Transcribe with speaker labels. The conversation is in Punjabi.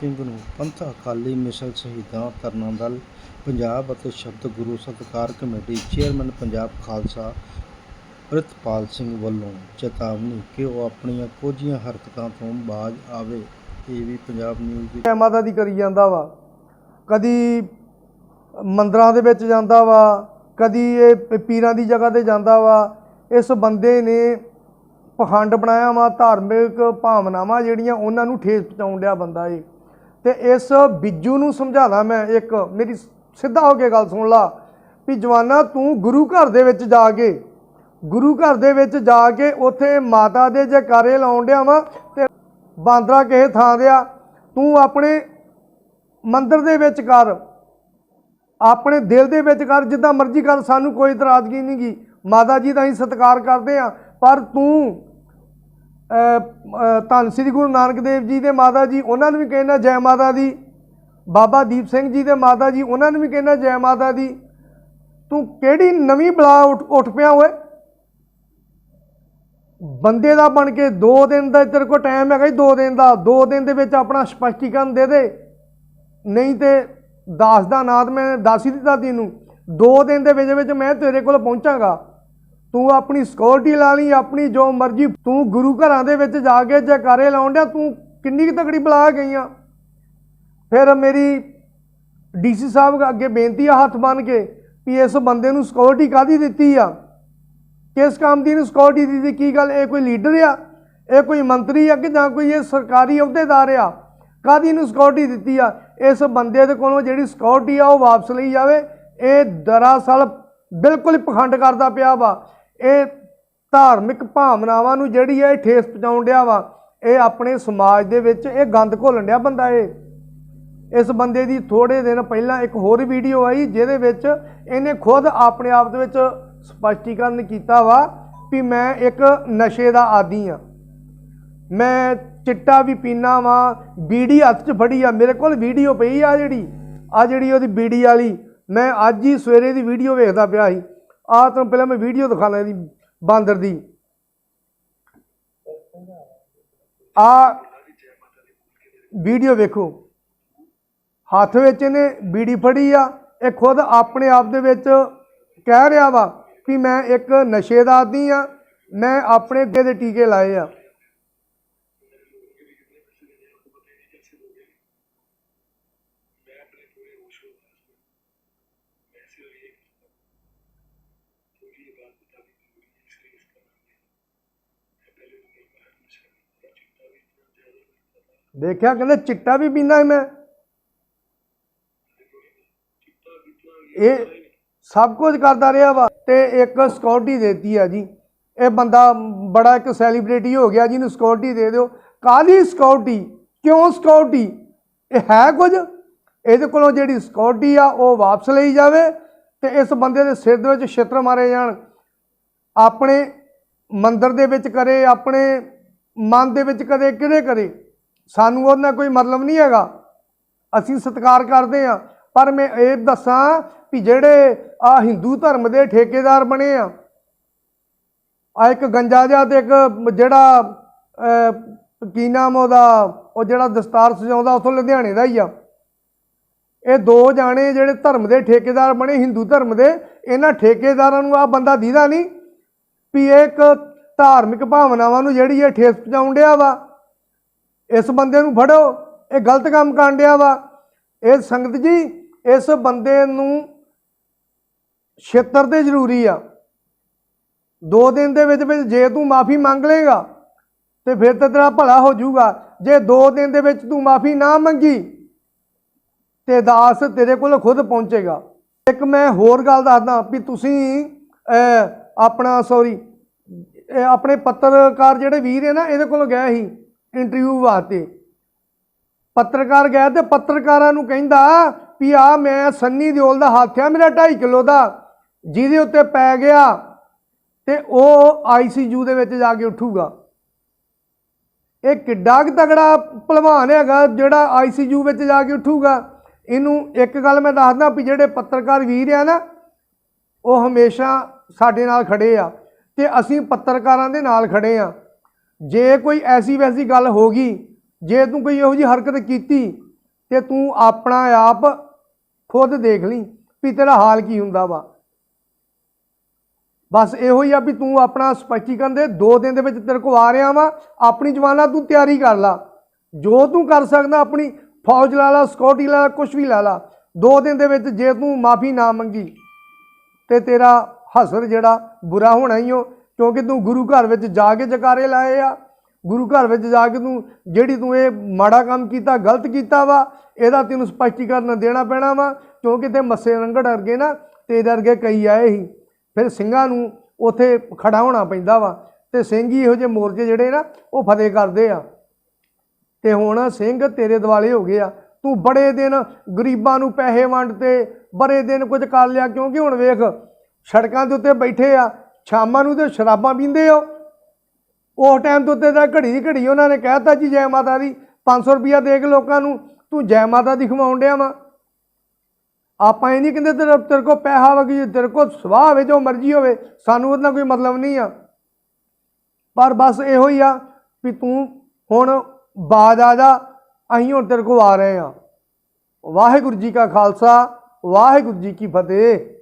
Speaker 1: ਸਿੰਘ ਨੂੰ ਪੰਥ ਅਕਾਲੀ ਮਿਸ਼ਨ ਸ਼ਹੀਦਾਂ ਤਰਨਾ ਦਲ, ਪੰਜਾਬ ਅਤੇ ਸ਼ਬਦ ਗੁਰੂ ਸਤਿਕਾਰ ਕਮੇਟੀ ਚੇਅਰਮੈਨ ਪੰਜਾਬ ਖਾਲਸਾ ਪ੍ਰਿਤਪਾਲ ਸਿੰਘ ਵੱਲੋਂ ਚੇਤਾਵਨੀ ਕਿ ਉਹ ਆਪਣੀਆਂ ਕੋਝੀਆਂ ਹਰਕਤਾਂ ਤੋਂ ਬਾਜ਼ ਆਵੇ, ਇਹ ਵੀ ਪੰਜਾਬ ਨਿਊਜ਼ ਦੀ
Speaker 2: ਮਾਤਾ ਦੀ ਕਰੀ ਜਾਂਦਾ ਵਾ। ਕਦੀ ਮੰਦਰਾਂ ਦੇ ਵਿੱਚ ਜਾਂਦਾ ਵਾ, ਕਦੀ ਇਹ ਪੀਰਾਂ ਦੀ ਜਗ੍ਹਾ ਤੇ ਜਾਂਦਾ ਵਾ। ਇਸ ਬੰਦੇ ਨੇ ਪਖੰਡ ਬਣਾਇਆ ਵਾ, ਧਾਰਮਿਕ ਭਾਵਨਾਵਾਂ ਜਿਹੜੀਆਂ ਉਹਨਾਂ ਨੂੰ ਠੇਸ ਪਹੁੰਚਾਉਣ ਡਿਆ ਬੰਦਾ ਏ ਤੇ ਇਸ ਬਿੱਜੂ ਨੂੰ ਸਮਝਾਦਾ ਮੈਂ ਇੱਕ, ਮੇਰੀ ਸਿੱਧਾ ਹੋ ਕੇ ਗੱਲ ਸੁਣ ਲਾ ਵੀ ਜਵਾਨਾ ਤੂੰ ਗੁਰੂ ਘਰ ਦੇ ਵਿੱਚ ਜਾ ਕੇ, ਗੁਰੂ ਘਰ ਦੇ ਵਿੱਚ ਜਾ ਕੇ ਉੱਥੇ ਮਾਤਾ ਦੇ ਜੈਕਾਰੇ ਲਾਉਣ ਡਿਆ ਵਾ ਤੇ ਬਾਂਦਰਾ ਕਿਸੇ ਥਾਂ ਦੇ ਆ, ਤੂੰ ਆਪਣੇ ਮੰਦਰ ਦੇ ਵਿੱਚ ਕਰ, ਆਪਣੇ ਦਿਲ ਦੇ ਵਿੱਚ ਕਰ, ਜਿੱਦਾਂ ਮਰਜ਼ੀ ਕਰ, ਸਾਨੂੰ ਕੋਈ ਇਤਰਾਜ਼ਗੀ ਨਹੀਂ ਗੀ। ਮਾਤਾ ਜੀ ਦਾ ਅਸੀਂ ਸਤਿਕਾਰ ਕਰਦੇ ਆ, ਪਰ ਤੂੰ ਧੰਨ ਸ੍ਰੀ ਗੁਰੂ ਨਾਨਕ ਦੇਵ ਜੀ ਦੇ ਮਾਤਾ ਜੀ, ਉਹਨਾਂ ਨੂੰ ਵੀ ਕਹਿੰਦਾ ਜੈ ਮਾਤਾ ਦੀ। ਬਾਬਾ ਦੀਪ ਸਿੰਘ ਜੀ ਦੇ ਮਾਤਾ ਜੀ, ਉਹਨਾਂ ਨੂੰ ਵੀ ਕਹਿੰਦਾ ਜੈ ਮਾਤਾ ਦੀ। ਤੂੰ ਕਿਹੜੀ ਨਵੀਂ ਬਲਾ ਉੱਠ ਉੱਠ ਪਿਆ ਓਏ? ਬੰਦੇ ਦਾ ਬਣ ਕੇ 2 ਦਿਨ ਦਾ ਤੇਰੇ ਕੋਲ ਟਾਈਮ ਹੈਗਾ ਜੀ 2 ਦਿਨ ਦਾ। 2 ਦਿਨ ਦੇ ਵਿੱਚ ਆਪਣਾ ਸਪਸ਼ਟੀਕਰਨ ਦੇ ਦੇ। ਨਹੀਂ ਤੇ ਦਾਸ ਦਾ ਨਾਦ ਮੈਂ, ਦੱਸ ਹੀ ਦਿੱਤਾ ਤੈਨੂੰ 2 ਦਿਨ ਦੇ ਵਿੱਚ ਵਿੱਚ ਮੈਂ ਤੇਰੇ ਕੋਲ ਪਹੁੰਚਾਂਗਾ। ਤੂੰ ਆਪਣੀ ਸਿਕਿਉਰਿਟੀ ਲਾ ਲਈ, ਆਪਣੀ ਜੋ ਮਰਜ਼ੀ, ਤੂੰ ਗੁਰੂ ਘਰਾਂ ਦੇ ਵਿੱਚ ਜਾ ਕੇ ਜੈਕਾਰੇ ਲਾਉਣ ਡਿਆ, ਤੂੰ ਕਿੰਨੀ ਕੁ ਤਕੜੀ ਬਲਾ ਗਈਆਂ ਫਿਰ ਮੇਰੀ ਡੀਸੀ ਸਾਹਿਬ ਅੱਗੇ ਬੇਨਤੀ ਆ ਹੱਥ ਬੰਨ ਕੇ ਵੀ ਇਸ ਬੰਦੇ ਨੂੰ ਸਿਕਿਉਰਿਟੀ ਕਾਦੀ ਦਿੱਤੀ ਆ? ਕਿਸ ਕੰਮ ਦੀ ਨੂੰ ਸਿਕਿਉਰਿਟੀ ਦਿੱਤੀ? ਕੀ ਗੱਲ? ਇਹ ਕੋਈ ਲੀਡਰ ਆ? ਇਹ ਕੋਈ ਮੰਤਰੀ ਆ ਕਿ ਜਾਂ ਕੋਈ ਇਹ ਸਰਕਾਰੀ ਅਹੁਦੇਦਾਰ ਆ? ਕਾਦੀ ਨੂੰ ਸਿਕਿਉਰਿਟੀ ਦਿੱਤੀ ਆ? ਇਸ ਬੰਦੇ ਦੇ ਕੋਲੋਂ ਜਿਹੜੀ ਸਿਕਿਉਰਿਟੀ ਆ ਉਹ ਵਾਪਸ ਲਈ ਜਾਵੇ। ਇਹ ਦਰਅਸਲ ਬਿਲਕੁਲ ਪਖੰਡ ਕਰਦਾ ਪਿਆ ਵਾ। ਇਹ ਧਾਰਮਿਕ ਭਾਵਨਾਵਾਂ ਨੂੰ ਜਿਹੜੀ ਹੈ ਇਹ ਠੇਸ ਪਹੁੰਚਾਉਣ ਡਿਆ ਵਾ, ਇਹ ਆਪਣੇ ਸਮਾਜ ਦੇ ਵਿੱਚ ਇਹ ਗੰਦ ਘੋਲਣ ਡਿਆ ਬੰਦਾ ਇਹ। ਇਸ ਬੰਦੇ ਦੀ ਥੋੜੇ ਦਿਨ ਪਹਿਲਾਂ ਇੱਕ ਹੋਰ ਵੀਡੀਓ ਆਈ, ਜਿਹਦੇ ਵਿੱਚ ਇਹਨੇ ਖੁਦ ਆਪਣੇ ਆਪ ਦੇ ਵਿੱਚ ਸਪਸ਼ਟੀਕਰਨ ਕੀਤਾ ਵਾ ਵੀ ਮੈਂ ਇੱਕ ਨਸ਼ੇ ਦਾ ਆਦੀ ਆ। ਮੈਂ ਚਿੱਟਾ ਵੀ ਪੀਣਾ ਵਾ, ਬੀੜੀ ਹੱਥ 'ਚ ਫੜੀ ਆ, ਮੇਰੇ ਕੋਲ ਵੀਡੀਓ ਪਈ ਆ ਜਿਹੜੀ ਆ ਜਿਹੜੀ ਉਹਦੀ ਬੀੜੀ ਵਾਲੀ, ਮੈਂ ਅੱਜ ਹੀ ਸਵੇਰੇ ਦੀ ਵੀਡੀਓ ਵੇਖਦਾ ਪਿਆ ਸੀ। ਆ ਤੁਹਾਨੂੰ ਪਹਿਲਾਂ ਮੈਂ ਵੀਡੀਓ ਦਿਖਾਣਾ ਇਹਦੀ, ਬਾਂਦਰ ਦੀ। ਆ ਵੀਡੀਓ ਵੇਖੋ। ਹੱਥ ਵਿੱਚ ਇਹਨੇ ਬੀੜੀ ਫੜੀ ਆ, ਇਹ ਖੁਦ ਆਪਣੇ ਆਪ ਦੇ ਵਿੱਚ ਕਹਿ ਰਿਹਾ ਵਾ ਕਿ ਮੈਂ ਇੱਕ ਨਸ਼ੇ ਦਾ ਆਦੀ ਆ, ਮੈਂ ਆਪਣੇ ਅੱਗੇ ਦੇ ਟੀਕੇ ਲਾਏ ਆ। ਦੇਖਿਆ ਕਹਿੰਦਾ ਚਿੱਟਾ ਵੀ ਪੀਂਦਾ ਮੈਂ। ਇਹ ਸਭ ਕੁਝ ਕਰਦਾ ਰਿਹਾ ਵਾ ਤੇ ਇੱਕ ਸਿਕਿਉਰਿਟੀ ਦੇਤੀ ਆ ਜੀ। ਇਹ ਬੰਦਾ ਬੜਾ ਇੱਕ ਸੈਲੀਬ੍ਰਿਟੀ ਹੋ ਗਿਆ ਜਿਹਨੂੰ ਸਿਕਿਉਰਿਟੀ ਦੇ ਦਿਓ। ਕਾਦੀ ਸਿਕਿਉਰਿਟੀ ਕਿਉਂ ਸਿਕਿਉਰਿਟੀ ਇਹ ਹੈ ਕੁਝ? ਇਹਦੇ ਕੋਲੋਂ ਜਿਹੜੀ ਸਿਕਿਉਰਿਟੀ ਆ, ਉਹ ਵਾਪਸ ਲਈ ਜਾਵੇ ਤੇ ਇਸ ਬੰਦੇ ਦੇ ਸਿਰ ਦੇ ਵਿੱਚ ਛਿੱਤਰ ਮਾਰੇ ਜਾਣ। ਆਪਣੇ ਮੰਦਰ ਦੇ ਵਿੱਚ ਕਰੇ ਆਪਣੇ ਮਨ ਦੇ ਵਿੱਚ ਕਦੇ ਕਿਹਦੇ ਕਰੇ? ਸਾਨੂੰ ਉਹਦੇ ਨਾਲ ਕੋਈ ਮਤਲਬ ਨਹੀਂ ਹੈਗਾ। ਅਸੀਂ ਸਤਿਕਾਰ ਕਰਦੇ ਆ ਪਰ ਮੈਂ ਇਹ ਦੱਸਾਂ ਵੀ ਜਿਹੜੇ ਆ ਹਿੰਦੂ ਧਰਮ ਦੇ ਠੇਕੇਦਾਰ ਬਣੇ ਆ ਆ ਇੱਕ ਗੰਜਾ ਜਿਹਾ ਤੇ ਇੱਕ ਜਿਹੜਾ ਅਹ, ਕੀ ਨਾਮ ਉਹਦਾ ਉਹ ਜਿਹੜਾ ਦਸਤਾਰ ਸਜਾਉਂਦਾ ਉਥੋਂ ਲੁਧਿਆਣੇ ਦਾ ਹੀ ਆ। ਇਹ ਦੋ ਜਾਣੇ ਜਿਹੜੇ ਧਰਮ ਦੇ ਠੇਕੇਦਾਰ ਬਣੇ ਹਿੰਦੂ ਧਰਮ ਦੇ ਇਹਨਾਂ ਠੇਕੇਦਾਰਾਂ ਨੂੰ ਆ ਬੰਦਾ ਦੀਦਾ ਨਹੀਂ। ਵੀ ਇਹ ਇੱਕ ਧਾਰਮਿਕ ਭਾਵਨਾਵਾਂ ਨੂੰ ਜਿਹੜੀ ਇਹ ਠੇਸ ਪਹੁੰਚਾਉਣ ਡਿਆ ਵਾ, ਇਸ ਬੰਦੇ ਨੂੰ ਫੜੋ, ਇਹ ਗਲਤ ਕੰਮ ਕਰਨ ਡਿਆ ਵਾ। ਇਹ ਸੰਗਤ ਜੀ, ਇਸ ਬੰਦੇ ਨੂੰ ਛੇਤਰ ਤੇ ਜ਼ਰੂਰੀ ਆ। ਦੋ ਦਿਨ ਦੇ ਵਿੱਚ ਵਿੱਚ ਜੇ ਤੂੰ ਮਾਫੀ ਮੰਗ ਲੇਗਾ ਤੇ ਫਿਰ ਤਾਂ ਤੇਰਾ ਭਲਾ ਹੋ ਜਾਊਗਾ। ਜੇ ਦੋ ਦਿਨ ਦੇ ਵਿੱਚ ਤੂੰ ਮਾਫੀ ਨਾ ਮੰਗੀ, ਤੇ ਦਾਸ ਤੇਰੇ ਕੋਲ ਖੁਦ ਪਹੁੰਚੇਗਾ। ਇੱਕ ਮੈਂ ਹੋਰ ਗੱਲ ਦੱਸਦਾ ਵੀ ਤੁਸੀਂ ਆਪਣਾ ਸੌਰੀ ਇਹ ਆਪਣੇ ਪੱਤਰਕਾਰ ਜਿਹੜੇ ਵੀਰ ਹੈ ਨਾ, ਇਹਦੇ ਕੋਲ ਗਏ ਸੀ ਇੰਟਰਵਿਊ ਵਾਸਤੇ। ਪੱਤਰਕਾਰ ਗਿਆ ਤੇ ਪੱਤਰਕਾਰਾਂ ਨੂੰ ਕਹਿੰਦਾ ਵੀ ਆ ਮੈਂ ਸੰਨੀ ਦਿਓਲ ਦਾ ਹੱਥ ਆ, ਮੇਰਾ 2.5 ਕਿਲੋ ਦਾ, ਜਿਹਦੇ ਉੱਤੇ ਪੈ ਗਿਆ ਤੇ ਉਹ ਆਈਸੀਯੂ ਦੇ ਵਿੱਚ ਜਾ ਕੇ ਉੱਠੂਗਾ। ਇਹ ਕਿੱਡਾ ਕੁ ਤਗੜਾ ਭਲਵਾਨ ਹੈਗਾ ਜਿਹੜਾ ਆਈਸੀਯੂ ਵਿੱਚ ਜਾ ਕੇ ਉੱਠੂਗਾ। ਇਹਨੂੰ ਇੱਕ ਗੱਲ ਮੈਂ ਦੱਸਦਾ ਵੀ ਜਿਹੜੇ ਪੱਤਰਕਾਰ ਵੀਰ ਆ ਨਾ, ਉਹ ਹਮੇਸ਼ਾ ਸਾਡੇ ਨਾਲ ਖੜੇ ਆ। ਤੇ ਅਸੀਂ ਪੱਤਰਕਾਰਾਂ ਦੇ ਨਾਲ ਖੜੇ ਆ। ਜੇ ਕੋਈ ਐਸੀ ਵੈਸੀ ਗੱਲ ਹੋ ਗਈ, ਜੇ ਤੂੰ ਕੋਈ ਇਹੋ ਜੀ ਹਰਕਤ ਕੀਤੀ, ਤੇ ਤੂੰ ਆਪਣਾ ਆਪ ਖੁਦ ਦੇਖ ਲਈ ਵੀ ਤੇਰਾ ਹਾਲ ਕੀ ਹੁੰਦਾ ਵਾ। ਬਸ ਇਹੋ ਹੀ ਆ ਵੀ ਤੂੰ ਆਪਣਾ ਸਪਸ਼ਟੀਕਰਨ ਦੇ ਦੋ ਦਿਨ ਦੇ ਵਿੱਚ ਤੇਰੇ ਕੋ ਆ ਰਿਹਾ ਵਾ, ਆਪਣੀ ਜਵਾਨਾ ਤੂੰ ਤਿਆਰੀ ਕਰ ਲਾ। ਜੋ ਤੂੰ ਕਰ ਸਕਦਾ ਆਪਣੀ ਫੌਜ ਲਾ ਲਾ ਸਿਕਿਉਰਟੀ ਲਾ ਲਾ ਕੁਝ ਵੀ ਲਾ ਲਾ। ਦੋ ਦਿਨ ਦੇ ਵਿੱਚ ਜੇ ਤੂੰ ਮਾਫੀ ਨਾ ਮੰਗੀ, ਤੇ ਤੇਰਾ ਹਸਰ ਜਿਹੜਾ ਬੁਰਾ ਹੋਣਾ ਹੀ ਹੋ ਕਿਉਂਕਿ ਤੂੰ ਗੁਰੂ ਘਰ ਵਿੱਚ ਜਾ ਕੇ ਜਕਾਰੇ ਲਾਏ ਆ। ਗੁਰੂ ਘਰ ਵਿੱਚ ਜਾ ਕੇ ਤੂੰ, ਜਿਹੜੀ ਤੂੰ ਇਹ ਮਾੜਾ ਕੰਮ ਕੀਤਾ, ਗਲਤ ਕੀਤਾ ਵਾ, ਇਹਦਾ ਤੈਨੂੰ ਸਪਸ਼ਟੀਕਰਨ ਦੇਣਾ ਪੈਣਾ ਵਾ, ਕਿਉਂਕਿ ਤੇ ਮੱਸੇ ਰੰਗੜ ਅਰਗੇ ਨਾ ਤੇਰੇ ਅਰਗੇ ਕਈ ਆਏ ਹੀ ਫਿਰ ਸਿੰਘਾਂ ਨੂੰ ਉੱਥੇ ਖੜਾ ਹੋਣਾ ਪੈਂਦਾ ਵਾ, ਤੇ ਸਿੰਘ ਹੀ ਇਹੋ ਜਿਹੇ ਮੋਰਚੇ ਜਿਹੜੇ ਨਾ, ਉਹ ਫਤਿਹ ਕਰਦੇ ਆ। ਤੇ ਹੁਣ ਸਿੰਘ ਤੇਰੇ ਦਿਵਾਲੇ ਹੋ ਗਏ ਆ। ਤੂੰ ਬੜੇ ਦਿਨ ਗਰੀਬਾਂ ਨੂੰ ਪੈਸੇ ਵੰਡ ਤੇ, ਬੜੇ ਦਿਨ ਕੁਝ ਕਰ ਲਿਆ, ਕਿਉਂਕਿ ਹੁਣ ਵੇਖ ਸੜਕਾਂ ਦੇ ਉੱਤੇ ਬੈਠੇ ਆ, ਸ਼ਾਮਾਂ ਨੂੰ ਤੇ ਸ਼ਰਾਬਾਂ ਪੀਂਦੇ ਹੋ। ਉਸ ਟਾਈਮ ਦੇ ਉੱਤੇ ਤਾਂ ਘੜੀ ਦੀ ਘੜੀ ਉਹਨਾਂ ਨੇ ਕਹਿਤਾ ਜੀ, ਜੈ ਮਾਤਾ ਦੀ 500 ਰੁਪਿਆ ਦੇ ਕੇ ਲੋਕਾਂ ਨੂੰ, ਤੂੰ ਜੈ ਮਾਤਾ ਦੀ ਖਵਾਉਣ ਡਿਆ ਵਾ। ਆਪਾਂ ਇਹ ਨਹੀਂ ਕਹਿੰਦੇ ਤੇਰੇ ਤੇਰੇ ਕੋਲ ਪੈਸਾ ਵਾ ਤੇਰੇ ਕੋਲ ਸਵਾਹ ਹੋਵੇ, ਜੋ ਮਰਜ਼ੀ ਹੋਵੇ, ਸਾਨੂੰ ਉਹਦਾ ਕੋਈ ਮਤਲਬ ਨਹੀਂ ਆ। ਪਰ ਬਸ ਇਹੋ ਹੀ ਆ ਵੀ ਤੂੰ ਹੁਣ ਬਾਜ ਆ ਜਾ, ਅਸੀਂ ਹੁਣ ਤੇਰੇ ਕੋਲ ਆ ਰਹੇ ਆ। ਵਾਹਿਗੁਰੂ ਜੀ ਕਾ ਖਾਲਸਾ, ਵਾਹਿਗੁਰੂ ਜੀ ਕੀ ਫਤਿਹ।